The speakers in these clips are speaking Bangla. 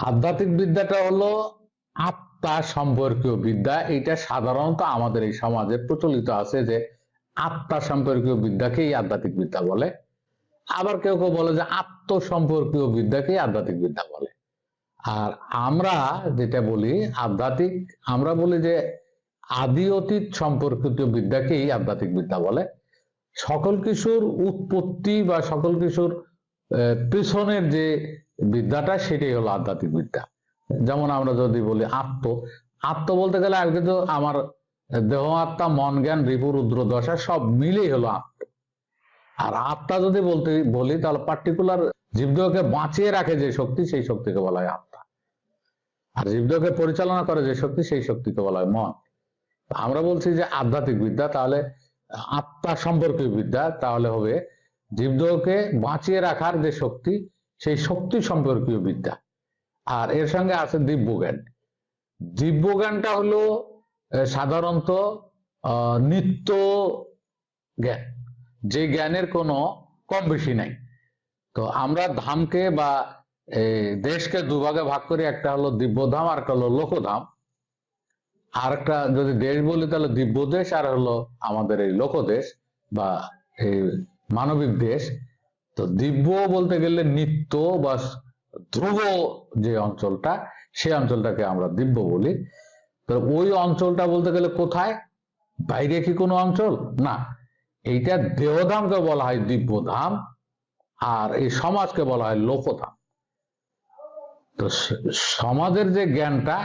আধ্যাত্মিক বিদ্যাটা হলো আত্মা সম্পর্কীয় বিদ্যা। এটা সাধারণত আমাদের এই সমাজে প্রচলিত আছে যে আত্মা সম্পর্কীয় বিদ্যাকেই আধ্যাত্মিক বিদ্যা বলে। আবার কেউ কেউ বলে যে আত্ম সম্পর্কীয় বিদ্যাকেই আধ্যাত্মিক বিদ্যা বলে। আর আমরা যেটা বলি আধ্যাত্মিক আমরা বলি যে আদি অতীত সম্পর্কিত বিদ্যাকেই আধ্যাত্মিক বিদ্যা বলে। সকল কিছুর উৎপত্তি বা সকল আহ, পেছনের যে বিদ্যাটা সেটাই হলো আধ্যাত্মিক বিদ্যা। যেমন আমরা যদি বলি আত্ম আত্ম বলতে গেলে আগে তো আমার দেহ, আত্মা, মন, জ্ঞান, রিপু, রুদ্র, দশা সব মিলেই হলো আত্ম। আর আত্মা যদি বলতে, বলি তাহলে পার্টিকুলার জীবদেহকে বাঁচিয়ে রাখে যে শক্তি, সেই শক্তিকে বলা হয় আত্মা। আর জীবদেহকে পরিচালনা করে যে শক্তি, সেই শক্তিকে বলা হয় মন। আমরা বলছি যে আধ্যাত্মিক বিদ্যা, তাহলে আত্মা সম্পর্কীয় বিদ্যা, তাহলে হবে জীবদেহকে বাঁচিয়ে রাখার যে শক্তি সেই শক্তি সম্পর্কীয় বিদ্যা। আর এর সঙ্গে আছে দিব্যজ্ঞান। দিব্যজ্ঞানটা হলো সাধারণত নিত্য জ্ঞান। যে জ্ঞানের কোনো কম বেশি নাই। তো আমরা ধামকে বা দেশকে দুভাগে ভাগ করি, একটা হলো দিব্যধাম আর একটা হলো লোকধাম। আর একটা যদি দেশ বলি, তাহলে দিব্য দেশ আর হলো আমাদের এই লোকদেশ বা এই মানবিক দেশ। তো দিব্য বলতে গেলে নিত্য বা ধ্রুব যে অঞ্চলটা, সে অঞ্চলটাকে আমরা দিব্য বলি। তো ওই অঞ্চলটা বলতে গেলে কোথায়? বাইরে কি কোনো অঞ্চল? না। এইটা দেহধামকে বলা হয় দিব্যধাম, আর এই সমাজকে বলা হয় লোকধাম। তো সমাজের যে জ্ঞানটা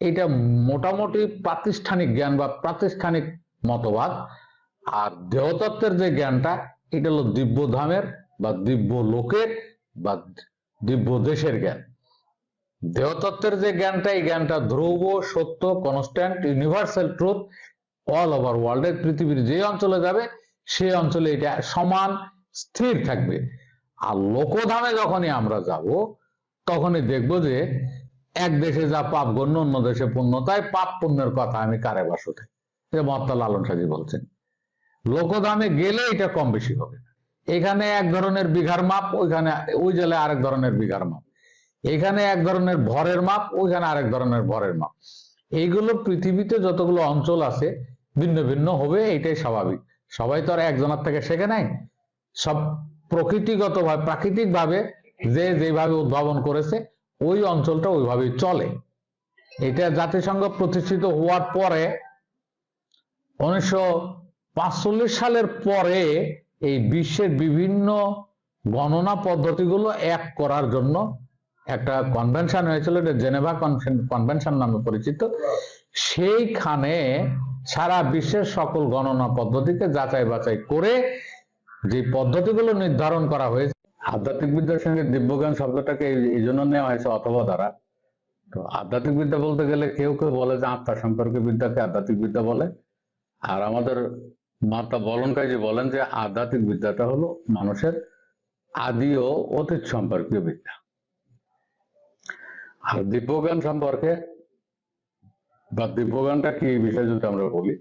এটা মোটামুটি প্রাতিষ্ঠানিক জ্ঞান বা প্রাতিষ্ঠানিক মতবাদ। আর দেহতত্ত্বের যে জ্ঞানটা, এটা হলো দিব্য ধামের বা দিব্য লোকের বা দিব্য দেশের জ্ঞান। দেহতত্ত্বের যে জ্ঞানটা, এই জ্ঞানটা ধ্রুব সত্য constant universal truth all over ওয়ার্ল্ডে পৃথিবীর যে অঞ্চলে যাবে, সেই অঞ্চলে এটা সমান, স্থির থাকবে। আর লোকধামে যখনই আমরা যাব, তখনই দেখব যে এক দেশে যা পাপ গণ্য, অন্য দেশে পুণ্য। তাই পাপ পুণ্যের কথা আমি কারে বাসুতে মত্তা লালন সাজি বলছেন। লোকদামে গেলে এটা কম বেশি হবে। এখানে এক ধরনের বিঘার মাপ, ওইখানে ওই জেলায় আরেক ধরনের বিঘার মাপ। এখানে এক ধরনের ভরের মাপ, ওইখানে আরেক ধরনের ভরের মাপ। এইগুলো পৃথিবীতে যতগুলো অঞ্চল আছে, ভিন্ন ভিন্ন হবে এটাই স্বাভাবিক। সবাই তো আর একজনের থেকে শেখে নাই। সব প্রকৃতিগত ভাবে প্রাকৃতিক ভাবে যে যেভাবে উদ্ভাবন করেছে, ওই অঞ্চলটা ওইভাবেই চলে। এটা জাতিসংঘ প্রতিষ্ঠিত হওয়ার পরে, উনিশশো সালের পরে এই বিশ্বের বিভিন্ন গণনা পদ্ধতিগুলো এক করার জন্য একটা কনভেনশন হয়েছিল, এটা জেনেভা কনভেনশন নামে পরিচিত। সেইখানে সারা বিশ্বের সকল গণনা পদ্ধতিকে যাচাই বাছাই করে যে পদ্ধতিগুলো নির্ধারণ করা হয়েছে আধ্যাত্মিক বিদ্যার সঙ্গে দিব্যজ্ঞান শব্দটাকে এই- জন্য নেওয়া হয়েছে অথবা দ্বারা। তো আধ্যাত্মিক বিদ্যা বলতে গেলে কেউ কেউ বলে যে আত্মা সম্পর্কে বিদ্যাকে আধ্যাত্মিক বিদ্যা বলে। আর আমাদের মাতা বলনকাজী বলেন যে আধ্যাত্মিক বিদ্যাটা হলো মানুষের আদি ও অতীত সম্পর্কীয় বিদ্যা। আর দিব্যজ্ঞান সম্পর্কে বা দিব্যজ্ঞানটা কি বিষয়ে যদি আমরা বলি,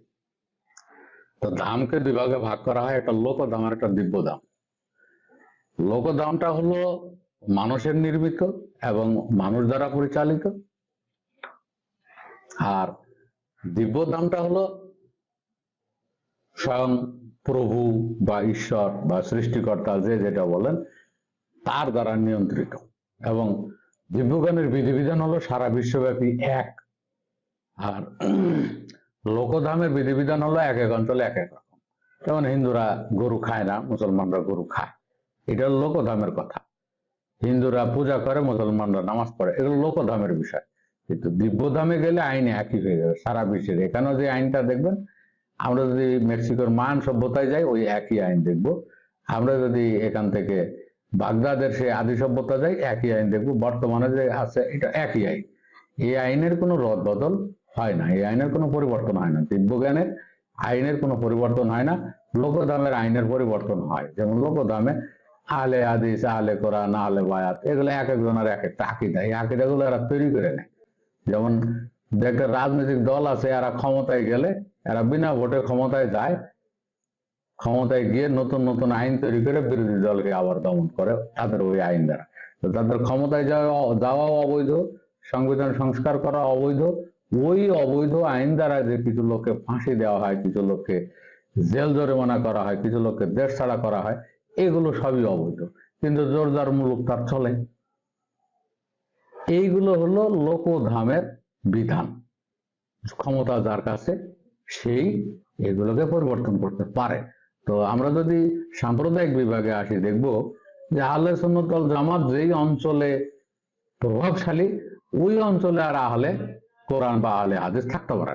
তো ধামকে দুই ভাগে ভাগ করা হয় একটা লোকধাম আর একটা দিব্যধাম। লোকধামটা হলো মানুষের নির্মিত এবং মানুষ দ্বারা পরিচালিত। আর দিব্যধামটা হলো স্বয়ং প্রভু বা ঈশ্বর বা সৃষ্টিকর্তা যে যেটা বলেন, তার দ্বারা নিয়ন্ত্রিত। এবং দিব্যজ্ঞানের বিধিবিধান হলো সারা বিশ্বব্যাপী এক। আর লোকধামের বিধিবিধান হলো এক এক অঞ্চলে এক এক রকম। যেমন হিন্দুরা গরু খায় না, মুসলমানরা গরু খায়। এটা হলো লোকধামের কথা। হিন্দুরা পূজা করে, মুসলমানরা নামাজ পড়ে। এগুলো লোকধামের বিষয়। কিন্তু দিব্যধামে গেলে আইন একই হয়ে যাবে, সারা বিশ্বের। এখানেও যে আইনটা দেখবেন আমরা যদি মেক্সিকোর মান সভ্যতায় যাই, ওই একই আইন দেখব। আমরা যদি এখান থেকে বাগদাদের সে আদি সভ্যতা যাই, একই আইন দেখব। বর্তমানে যে আছে, এটা একই আইন। এই আইনের কোনো রদ বদল হয় না। এই আইনের কোনো পরিবর্তন হয় না। দিব্যজ্ঞানের আইনের কোনো পরিবর্তন হয় না। লোকধামের আইনের পরিবর্তন হয়। যেমন লোকধামে আলে আদিস আলে কোরআন, আলে বায়াত, এগুলো এক একজনের এক একটা আকিদা। এই আকিদাগুলো এরা তৈরি করে নেয়। যেমন একটা রাজনৈতিক দল আছে, এরা ক্ষমতায় গেলে এরা বিনা ভোটে ক্ষমতায় যায়, ক্ষমতায় গিয়ে নতুন নতুন আইন তৈরি করে বিরোধী দলকে আবার দমন করে তাদের ওই আইন দ্বারা। তাদের ক্ষমতায় যাওয়া যাওয়াও অবৈধ, সংবিধান সংস্কার করা অবৈধ, ওই অবৈধ আইন দ্বারা যে কিছু লোককে ফাঁসি দেওয়া হয়, কিছু লোককে জেল জরিমানা করা হয়, কিছু লোককে দেশ ছাড়া করা হয়, এগুলো সবই অবৈধ। কিন্তু জোরদার মূলক তার চলে। এইগুলো হলো লোকধামের বিধান। ক্ষমতা যার কাছে সেই এগুলোকে পরিবর্তন করতে পারে। তো আমরা যদি সাম্প্রদায়িক বিভাগে আসি, দেখব যে আহলে সুন্নতল জামাত যেই অঞ্চলে প্রভাবশালী, ওই অঞ্চলে আর আহলে কোরআন বা আহলে হাদিস থাকতে পারে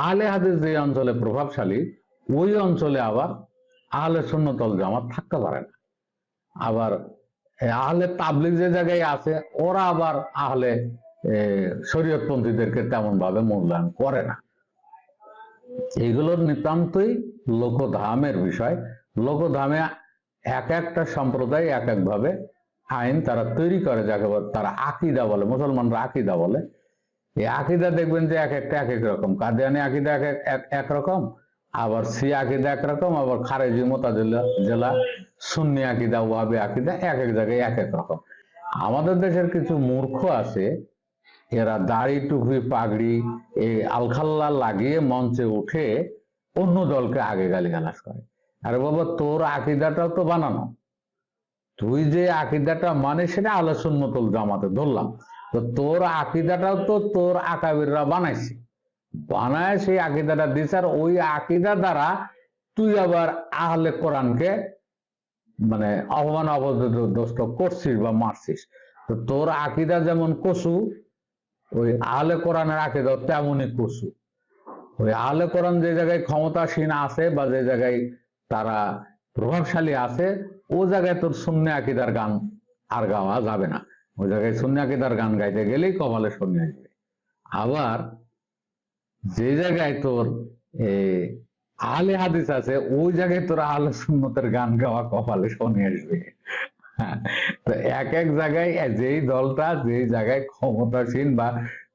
আহলে হাদিস যে অঞ্চলে প্রভাবশালী, ওই অঞ্চলে আবার আহলে সুন্নতল জামাত থাকতে পারে না। আবার আহলে তাবলিক যে জায়গায় আছে, ওরা আবার আহলে শরীয়তপন্থীদেরকে তেমন ভাবে মূল্যায়ন করে না। এইগুলোর নিতান্তই লোকধামের বিষয়। লোকধামে এক একটা সম্প্রদায় এক এক ভাবে আইন তারা তৈরি করে, যাকে তারা আকিদা বলে, মুসলমানরা আকিদা বলে। এই আকিদা দেখবেন যে এক একটা এক এক রকম। কাদিয়ানি আকিদা এক এক- এক এক রকম, আবার সি আকিদা একরকম আবার খারেজি, মোতাজিলা জেলা, সুন্নি আকিদা ওয়াবি আকিদা এক এক জায়গায় এক এক রকম। আমাদের দেশের কিছু মূর্খ আছে এরা দাড়ি টুপি পাগড়ি এই আলখাল্লা লাগিয়ে মঞ্চে উঠে অন্য দলকে আগে গালিগালাজ করে। আরে বাবা, তোর আকিদাটাও তো বানানো। তুই যে আকিদাটা মানে সেটা আলোচনতল জামাতে ধরলাম। তো তোর আকিদাটাও তো তোর আকাবিররা বানাইছে। বানায় সেই আকিদাটা দিস আর ওই আকিদা দ্বারা তুই আবার আহলে কোরআনকে মানে অপমান অবদস্ত করছিস বা মারছিস। তো তোর আকিদা যেমন কসু ওই আহলে কোরআনের আকিদা তেমনই কসু ওই আহলে কোরআন যে জায়গায় ক্ষমতাসীন আছে বা যে জায়গায় তারা প্রভাবশালী আছে, ও জায়গায় তোর শূন্য আকিদার গান আর গাওয়া যাবে না। ওই জায়গায় শূন্য আকিদার গান গাইতে গেলেই কপালে শূন্য আসবে। আবার যে জায়গায় তোর আহলে হাদিস আছে, ওই জায়গায় তোর আহলে সুন্নতের গান গাওয়া কপালে শনি আসবে। তো এক এক জায়গায়, যেই দলটা, যেই জায়গায় ক্ষমতাসীন বা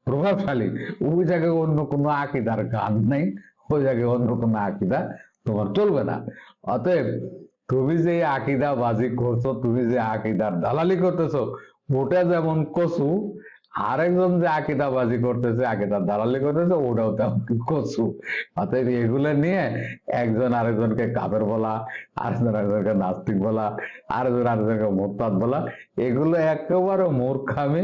প্রভাবশালী, ওই জায়গায় অন্য কোনো আকিদার গান নেই, ওই জায়গায় অন্য কোনো আকিদা তোমার চলবে না। অতএব তুমি যে আকিদা বাজি করছ, তুমি যে আকিদার দালালি করতেছো, ওটা যেমন কচু আরেকজন যে আকিদা বাজি করতেছে, আকিদার দালালি করতেছে, ওটাও তেমন কচু। অতএব এগুলো নিয়ে একজন আরেকজনকে কাবের বলা, আরেকজন আরেকজনকে নাস্তিক বলা, আরেকজন আরেকজনকে মোরতাদ বলা, এগুলো একেবারে মূর্খামি।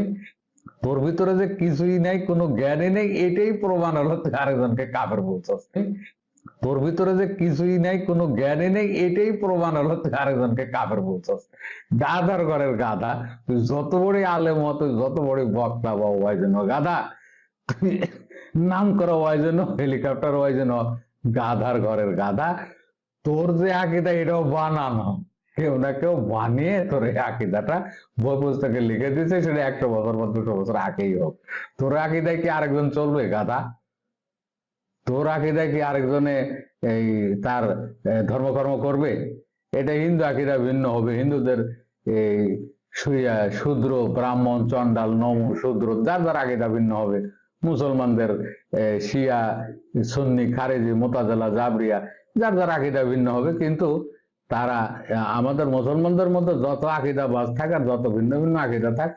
তোর ভিতরে যে কিছুই নাই, কোনো জ্ঞানই নেই, এটাই প্রমাণ হলো তুই আরেকজনকে কাবের বলছস। তোর ভিতরে যে কিছুই নাই কোনো জ্ঞানই নেই এটাই প্রমাণ হলো তুই আরেকজনকে কাবের বলছস। গাধার ঘরের গাধা তুই যত বড় আলেম হ, তুই যত বড় বক্তা বা ওয়াই জন্য গাধা তুই নাম করা ওয়াই জন্য হেলিকপ্টার ওয়াই জন্য গাধার ঘরের গাধা তোর যে আকিদা এটাও বানানো। কেউ না কেউ বানিয়ে তোর এই আকিদাটা বই পুস্তকে লিখে দিয়েছে সেটা একটা বছর বা দুটো বছর আগেই হোক। তোর আকিদায় কি আরেকজন চলবে গাধা তোর আকিদায় কি আরেকজনে এই তার ধর্মকর্ম করবে। এটা হিন্দু আকিদা ভিন্ন হবে। হিন্দুদের এই শূদ্র, ব্রাহ্মণ চন্ডাল নম, শূদ্র, যার যার আকিদা ভিন্ন হবে। মুসলমানদের শিয়া, সুন্নি, খারেজি, মোতাজালা, জাবরিয়া, যার যার আকিদা ভিন্ন হবে। কিন্তু তারা আমাদের মুসলমানদের মধ্যে যত আকিদা বাস থাক আর যত ভিন্ন ভিন্ন আকিদা থাক,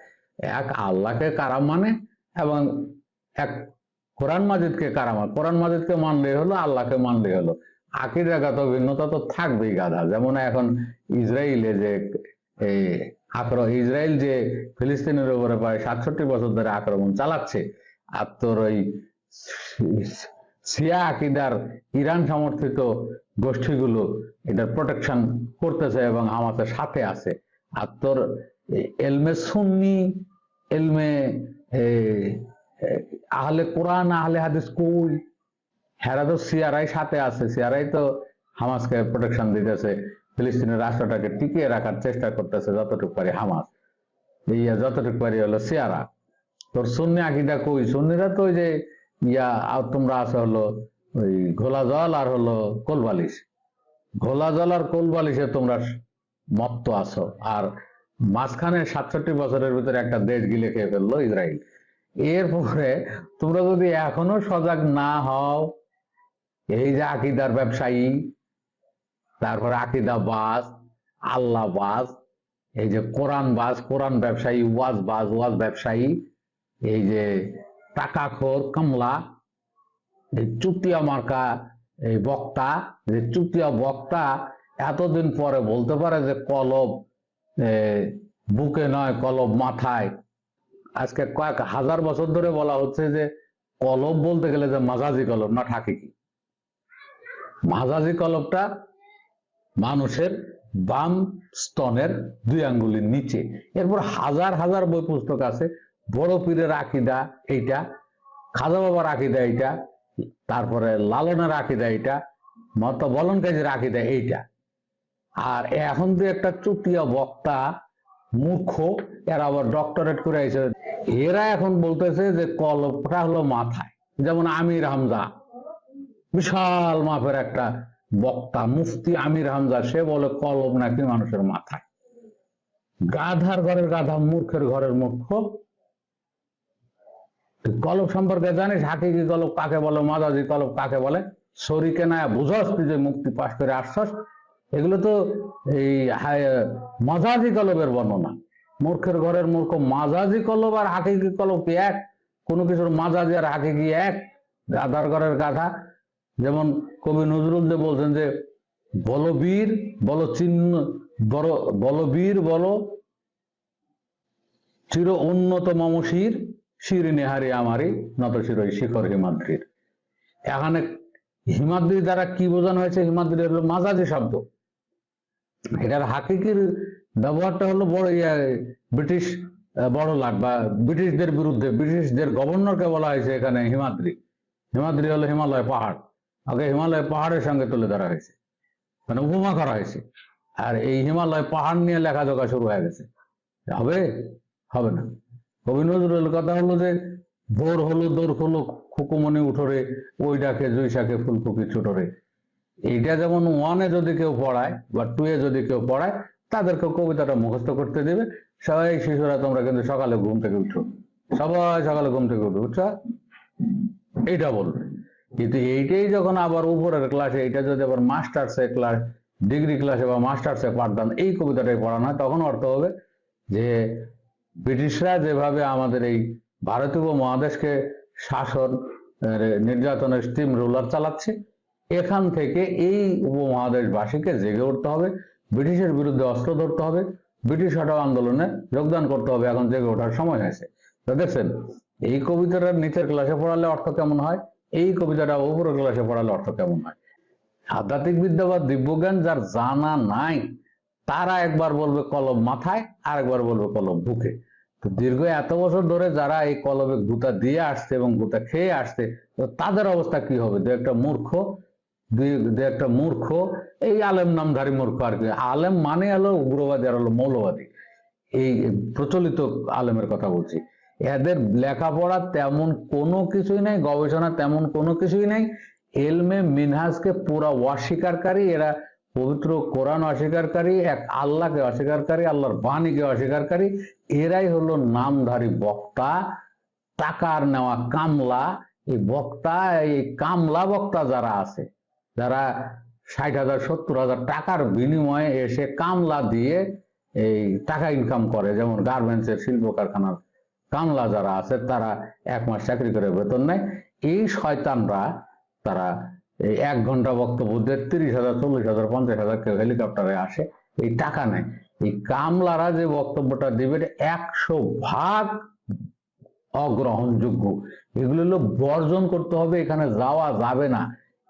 এক আল্লাহকে কারা মানে এবং এক কোরআন মাজিদকে কারা মানে কোরআন মাজিদকে মানলেই হলো, আল্লাহকে মানলেই হলো। আকিদাগত ভিন্নতা তো থাকবেই গাদা যেমন এখন ইসরায়েলে যে এই আক্রমণ ইসরায়েল যে ফিলিস্তিনের উপরে প্রায় সাতষট্টি বছর ধরে আক্রমণ চালাচ্ছে, আর তোর ওই সিয়া আকিদার ইরান সমর্থিত গোষ্ঠীগুলো এটার প্রোটেকশন করতেছে এবং আমাদের সাথে আছে। আর তোর এলমে সুন্নি, এলমে আহলে কোরআন, আহলে হাদিস কই? হেরা তো সিয়ারাই সাথে আছে, সিয়ারাই তো হামাসকে প্রোটেকশন দিতেছে, ফিলিস্তিনের রাষ্ট্রটাকে টিকিয়ে রাখার চেষ্টা করতেছে যতটুকু পারি হামাস। এই যতটুকু পারি হলো সিয়ারা। তোর সুন্নি আকিদা কই? সুন্নিরা তো ওই যে, ইয়া তোমরা আছে হলো ওই ঘোলা জল আর হলো কোলবালিশ ঘোলা জল আর কোলবালিশে তোমরা মত্ত আছো। আর মাঝখানে সাতষট্টি বছরের ভিতরে একটা দেশ গিলে খেয়ে ফেলল ইসরায়েল এরপরে তোমরা যদি এখনও সজাগ না হও, এই যে আকিদার ব্যবসায়ী, তারপর আকিদা বাস, আল্লাহ বাস, এই যে কোরআন বাজ কোরআন ব্যবসায়ী, ওয়াজ বাজ ওয়াজ ব্যবসায়ী, এই যে টাকাখোর কামলা, এই চুতিয়া মার্কা, এই বক্তা যে চুতিয়া বক্তা এতদিন পরে বলতে পারে যে কলব বুকে নয়, কলব মাথায়। আজকে কয়েক হাজার বছর ধরে বলা হচ্ছে যে কলব বলতে গেলে যে মাজাজি কলব, না থাকে কি মাজাজি কলবটা মানুষের বাম স্তনের দুই আঙ্গুলির নিচে। এরপর হাজার হাজার বই পুস্তক আছে, বড় পীরের আকিদা এইটা, খাজা বাবার আকিদা এইটা, তারপরে লালনের আকিদা এইটা মত বলন কাজের আকিদা এইটা। আর এখন যে একটা চুতিয়া বক্তা মূর্খ, এরা আবার ডক্টরেট করে আইছে এরা এখন বলতেছে যে কলপটা হলো মাথায়। যেমন আমির হামজা, বিশাল মাপের একটা বক্তা, মুফতি আমির হামজা, সে বলে কলম নাকি মানুষের মাথায়। গাধার ঘরের গাধা, মূর্খের ঘরের মূর্খ। কলব সম্পর্কে জানিস, হাকিকি কলব কাকে বলে, মাদাজি কলব কাকে বলে? শরীকে না বুঝস, তুই যে মুক্তি পাশ করে আসছস এগুলো তো এই মাজাজি কলবের বর্ণনা। মূর্খের ঘরের মূর্খ মাঝাজি কলব আর হাকিকি কলব কি এক? কোনো কিছুর মাজাজি আর হাকিকি এক? গাধার ঘরের গাধা। যেমন কবি নজরুল যে বলছেন যে বলবীর বল চিহ্ন বলবীর বল চির উন্নত মমশির শির নেহারি আমারি, নত শিরই শিখর হিমাদ্রির। এখানে হিমাদ্রি দ্বারা কি বোঝানো হয়েছে? হিমাদ্রি হলো মাজাজি শব্দ। এটার হাকিকির ব্যবহারটা হলো বড় ইয়া, ব্রিটিশ বড় লাট বা ব্রিটিশদের বিরুদ্ধে ব্রিটিশদের গভর্নরকে বলা হয়েছে এখানে হিমাদ্রি। হিমাদ্রি হলো হিমালয় পাহাড়। আগে হিমালয় পাহাড়ের সঙ্গে তুলে ধরা হয়েছে। মানে উপমা করা হয়েছে। আর এই হিমালয় পাহাড় নিয়ে লেখাজোখা শুরু হয়ে গেছে। হবে? হবে না। কবি নজরুল কথা হলো যে ভোর হলো দোর হলো খুকুমনি উঠোরে ওই ডাকে জৈশাকে ফুলকুকি ছুটোরে। এইটা যেমন ওয়ানে যদি কেউ পড়ায় বা টু এ যদি কেউ পড়ায় তাদেরকে কবিতাটা মুখস্থ করতে দেবে। সবাই শিশুরা, তোমরা কিন্তু সকালে ঘুম থেকে উঠো। সবাই সকালে ঘুম থেকে উঠো বুঝছ এইটা বলবে। কিন্তু এইটাই যখন আবার উপরের ক্লাসে এটা যদি আবার মাস্টার্সে ক্লাস ডিগ্রি ক্লাসে বা মাস্টার্সে পাঠদান এই কবিতাটাই পড়ানো হয়, তখন অর্থ হবে যে ব্রিটিশরা যেভাবে আমাদের এই ভারতীয় মহাদেশকে শাসন নির্যাতনের স্টিম রুলার চালাচ্ছে এখান থেকে এই উপমহাদেশবাসীকে জেগে উঠতে হবে, ব্রিটিশের বিরুদ্ধে অস্ত্র ধরতে হবে, ব্রিটিশ হটাও আন্দোলনে যোগদান করতে হবে, এখন জেগে ওঠার সময় হয়েছে। তো দেখছেন, এই কবিতাটার নিচের ক্লাসে পড়ালে অর্থ কেমন হয়? এই কবিতাটা উপরের ক্লাসে পড়ালে অর্থ কেমন হয়? আধ্যাত্মিক বিদ্যা বা দিব্যজ্ঞান যার জানা নাই, তারা একবার বলবে কলম মাথায় আর একবার বলবে কলম বুকে। তো দীর্ঘ এত বছর ধরে যারা এই কলমে গুতা দিয়ে আসছে এবং গুতা খেয়ে আসছে তাদের অবস্থা কি হবে? দু একটা মূর্খ দু একটা মূর্খ, এই আলেম নামধারী মূর্খ আর কি। আলেম মানে হলো উগ্রবাদী আর হলো মৌলবাদী। এই প্রচলিত আলেমের কথা বলছি। এদের লেখাপড়া তেমন কোনো কিছুই নাই, গবেষণা তেমন কোনো কিছুই নাই। এলমে মিনহাজকে পুরা অস্বীকারী এরা পবিত্র কোরআন অস্বীকারী এক আল্লাহকে অস্বীকারী আল্লাহর বাণীকে অস্বীকারী এরাই হলো নামধারী বক্তা, টাকার নেওয়া কামলা। এই বক্তা, এই কামলা বক্তা যারা আছে যারা ষাট হাজার, সত্তর হাজার টাকার বিনিময়ে এসে কামলা দিয়ে এই টাকা ইনকাম করে, যেমন গার্মেন্টসের শিল্প কারখানার কামলা যারা আছে, তারা এক মাস চাকরি করে বেতন নেয়। এই শয়তানরা, তারা এই এক ঘণ্টা বক্তব্য দিয়ে তিরিশ হাজার, চল্লিশ হাজার, পঞ্চাশ হাজার কেউ হেলিকপ্টারে আসে, এই টাকা নেয়। এই কামলারা যে বক্তব্যটা দিবে একশো ভাগ অগ্রহণযোগ্য। এগুলো বর্জন করতে হবে, এখানে যাওয়া যাবে না।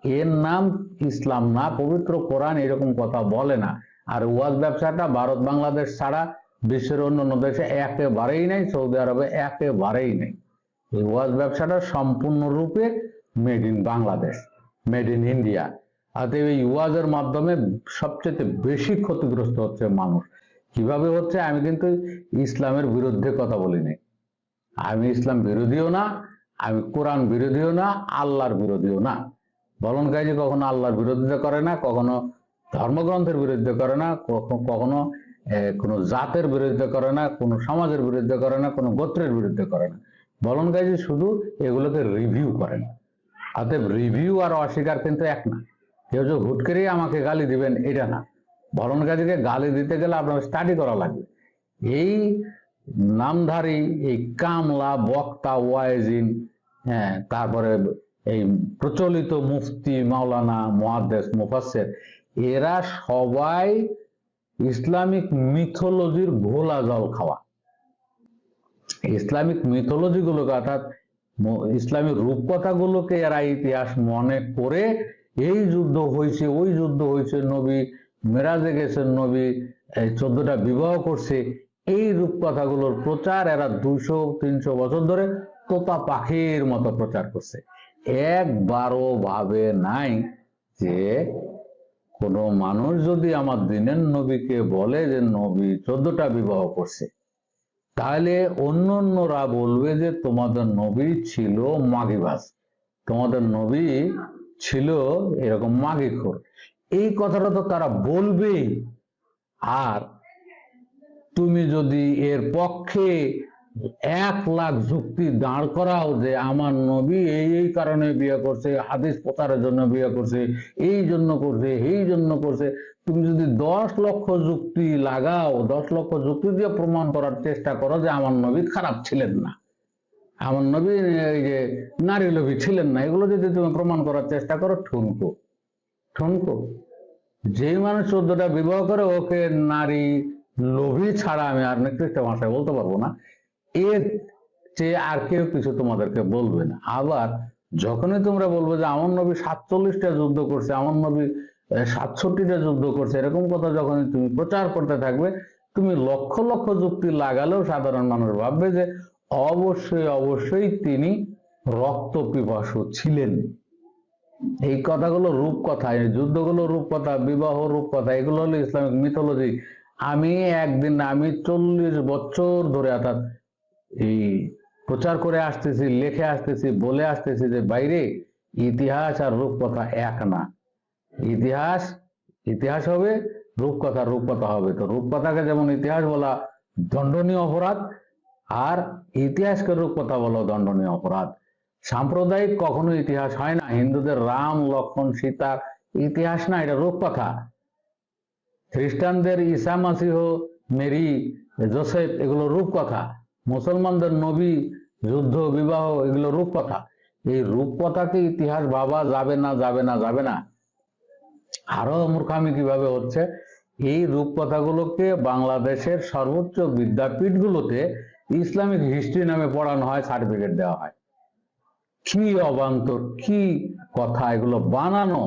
এর নাম ইসলাম না, পবিত্র কোরআন এরকম কথা বলে না। আর ওয়াজ ব্যবসাটা ভারত বাংলাদেশ ছাড়া বিশ্বের অন্যান্য দেশে একেবারেই নেই, সৌদি আরবে একেবারেই নেই। এই ওয়াজ ব্যবসাটা সম্পূর্ণরূপে made in Bangladesh made in India অতএব এই ওয়াজের মাধ্যমে সবচেয়ে বেশি ক্ষতিগ্রস্ত হচ্ছে মানুষ। কীভাবে হচ্ছে? আমি কিন্তু ইসলামের বিরুদ্ধে কথা বলিনি। আমি ইসলাম বিরোধীও না, আমি কোরআন বিরোধীও না, আল্লাহর বিরোধীও না। বলন কাজী কখনো আল্লাহর বিরোধিতা করে না, কখনো ধর্মগ্রন্থের বিরুদ্ধে করে না, কখনো কোনো জাতের বিরুদ্ধে করে না, কোনো সমাজের বিরুদ্ধে করে না, কোনো গোত্রের বিরুদ্ধে করে না। বলন কাজী শুধু এগুলোকে রিভিউ করে না। অতএব রিভিউ আর অস্বীকার কিন্তু এক না। কেউ যে হুট করেই আমাকে গালি দিবেন, এটা না। বলন কাজীকে গালি দিতে গেলে আপনার স্টাডি করা লাগবে। এই নামধারী, এই কামলা বক্তা ওয়াইজিন হ্যাঁ তারপরে এই প্রচলিত মুফতি মাওলানা মুহাদ্দেস মুফাসসির, এরা সবাই ইসলামিক মিথোলজির ঘোলা জল খাওয়া। ইসলামিক মিথোলজি গুলোকে অর্থাৎ ইসলামিক রূপকথাগুলোকে এরা ইতিহাস মনে করে এই যুদ্ধ হয়েছে, ওই যুদ্ধ হয়েছে, নবী মেরাজে গেছেন, নবী এই চোদ্দটা বিবাহ করছে। এই রূপকথাগুলোর প্রচার এরা দুইশো, তিনশো বছর ধরে তোতা পাখির মতো প্রচার করছে। একবারও ভাবে নাই যে কোনো মানুষ যদি আমার দিনের নবীকে বলে যে নবী চোদ্দটা বিবাহ করছে, তাহলে অন্য অন্যরা বলবে যে তোমাদের নবী ছিল মাগিবাস তোমাদের নবী ছিল এরকম মাগিখোর। এই কথাটা তো তারা বলবেই। আর তুমি যদি এর পক্ষে এক লাখ যুক্তি দাঁড় করাও যে আমার নবী এই এই কারণে বিয়ে করছে, হাদিস প্রচারের জন্য বিয়ে করছে, এই জন্য করছে এই জন্য করছে। তুমি যদি দশ লক্ষ যুক্তি লাগাও, দশ লক্ষ যুক্তি দিয়ে প্রমাণ করার চেষ্টা করো যে আমার নবী খারাপ ছিলেন না। আমার নবী এই যে নারী লোভী ছিলেন না, এগুলো যদি তুমি প্রমাণ করার চেষ্টা করো, ঠুনকো ঠুনকো। যে মানুষ চোদ্দটা বিবাহ করে, ওকে নারী লোভী ছাড়া আমি আর নির্দিষ্ট ভাষায় বলতে পারব না। এর চেয়ে আর কেউ কিছু তোমাদেরকে বলবে না। আবার যখনই তোমরা বলবে যে আমার নবী সাতচল্লিশটা যুদ্ধ করছে আমার নবী সাতষট্টিটা যুদ্ধ করছে, এরকম কথা যখনই তুমি প্রচার করতে থাকবে, তুমি লক্ষ লক্ষ যুক্তি লাগালেও সাধারণ মানুষ ভাববে যে অবশ্যই অবশ্যই তিনি রক্ত পিপাসু ছিলেন। এই কথাগুলো রূপকথা, এই যুদ্ধগুলো রূপকথা, বিবাহ রূপকথা, এগুলো হলো ইসলামিক মিথোলজি আমি একদিন, আমি চল্লিশ বছর ধরে অর্থাৎ এই প্রচার করে আসতেছি, লেখে আসতেছি, বলে আসতেছি যে, বাইরে ইতিহাস আর রূপকথা এক না। ইতিহাস ইতিহাস হবে, রূপকথা রূপকথা হবে। তো রূপকথাকে যেমন ইতিহাস বলা দণ্ডনীয় অপরাধ, আর ইতিহাসকে রূপকথা বলা দণ্ডনীয় অপরাধ। সাম্প্রদায়িক কখনো ইতিহাস হয় না। হিন্দুদের রাম, লক্ষ্মণ সীতার ইতিহাস না, এটা রূপকথা। খ্রিস্টানদের ঈসা মাসিহ, মেরি, জোসেফ, এগুলো রূপকথা। মুসলমানদের নবী যুদ্ধ, বিবাহ, এগুলো রূপকথা। এই রূপকথাকে ইতিহাস? ভাবা যাবে না যাবে না যাবে না। আরও মূর্খামি কীভাবে হচ্ছে? এই রূপকথাগুলোকে বাংলাদেশের সর্বোচ্চ বিদ্যাপীঠগুলোতে ইসলামিক হিস্ট্রি নামে পড়ানো হয়, সার্টিফিকেট দেওয়া হয়। কি অবান্তর, কি কথা, এগুলো বানানো।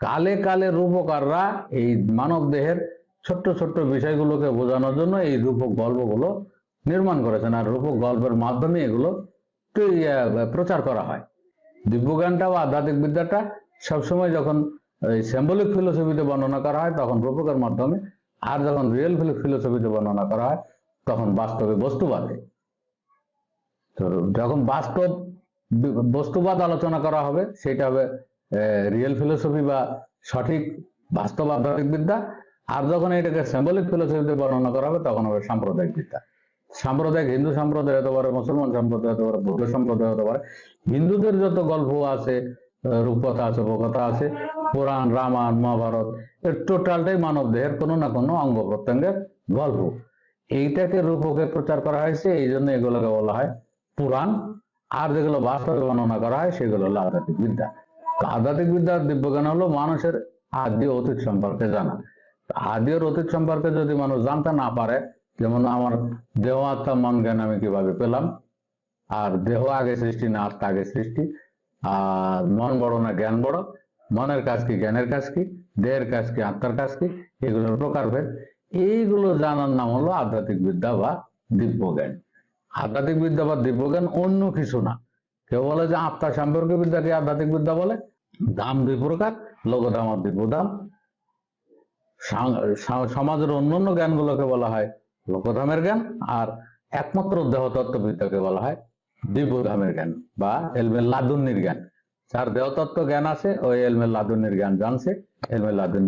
কালে কালে রূপকাররা এই মানব দেহের ছোট্ট ছোট্ট বিষয়গুলোকে বোঝানোর জন্য এই রূপক গল্পগুলো নির্মাণ করেছেন আর রূপক গল্পের মাধ্যমে এগুলো প্রচার করা হয়। দিব্যজ্ঞানটা বা আধ্যাত্মিক বিদ্যাটা সবসময় যখন সিম্বলিক ফিলোসফিতে বর্ণনা করা হয়, তখন রূপকের মাধ্যমে, আর যখন রিয়েল ফিলোসফিতে বর্ণনা করা হয়, তখন বাস্তবে বস্তুবাদে তো যখন বাস্তব বস্তুবাদ আলোচনা করা হবে, সেটা হবে রিয়েল ফিলোসফি বা সঠিক বাস্তব আধ্যাত্মিক বিদ্যা, আর যখন এটাকে সিম্বলিক ফিলোসফিতে বর্ণনা করা হবে, তখন হবে সাম্প্রদায়িক বিদ্যা। সাম্প্রদায়িক, হিন্দু সম্প্রদায় হতে পারে, মুসলমান সম্প্রদায় হতে পারে, বৌদ্ধ সম্প্রদায় হতে পারে, হিন্দুদের যত গল্প আছে রূপকথা আছে, উপকথা আছে, পুরাণ, রামায়ণ, মহাভারত, এর টোটালটাই মানব দেহের কোনো না কোনো অঙ্গ প্রত্যঙ্গের গল্প। এইটাকে রূপকে প্রচার করা হয়েছে, এই জন্য এগুলোকে বলা হয় পুরাণ। আর যেগুলো বাস্তবে বর্ণনা করা হয়, সেগুলো হলো আধ্যাত্মিক বিদ্যা। আধ্যাত্মিক বিদ্যার দিব্যজ্ঞান হলো মানুষের আদি অতীত সম্পর্কে জানা। আদি ওর অতীত সম্পর্কে যদি মানুষ জানতে না পারে যেমন আমার দেহ আত্মা, মন, জ্ঞান আমি কীভাবে পেলাম? আর দেহ আগে সৃষ্টি না আত্মা আগে সৃষ্টি। আর মন বড় না জ্ঞান বড়? মনের কাজ কি, জ্ঞানের কাজ কি? দেহের কাজ কি, আত্মার কাজ কি? এগুলোর প্রকারভেদ এইগুলো জানার নাম হলো আধ্যাত্মিক বিদ্যা বা দিব্যজ্ঞান। আধ্যাত্মিক বিদ্যা বা দিব্যজ্ঞান অন্য কিছু না। কেউ বলে যে আত্মা সম্পর্কে বিদ্যাকে আধ্যাত্মিক বিদ্যা বলে? দাম দুই প্রকার লোকদাম আর দিব্যদাম। সা- সা- সমাজের অন্যান্য জ্ঞানগুলোকে বলা হয় লোকধামের জ্ঞান আর একমাত্র দেহতত্ত্ব বিদ্যাকে বলা হয় দিব্যধামের জ্ঞান বা এলমের লাদুন্নির জ্ঞান। যার দেহতত্ত্ব জ্ঞান আছে, ওই এলমের লাদুন্নির জ্ঞান জানছে এলমের লাদুন্নি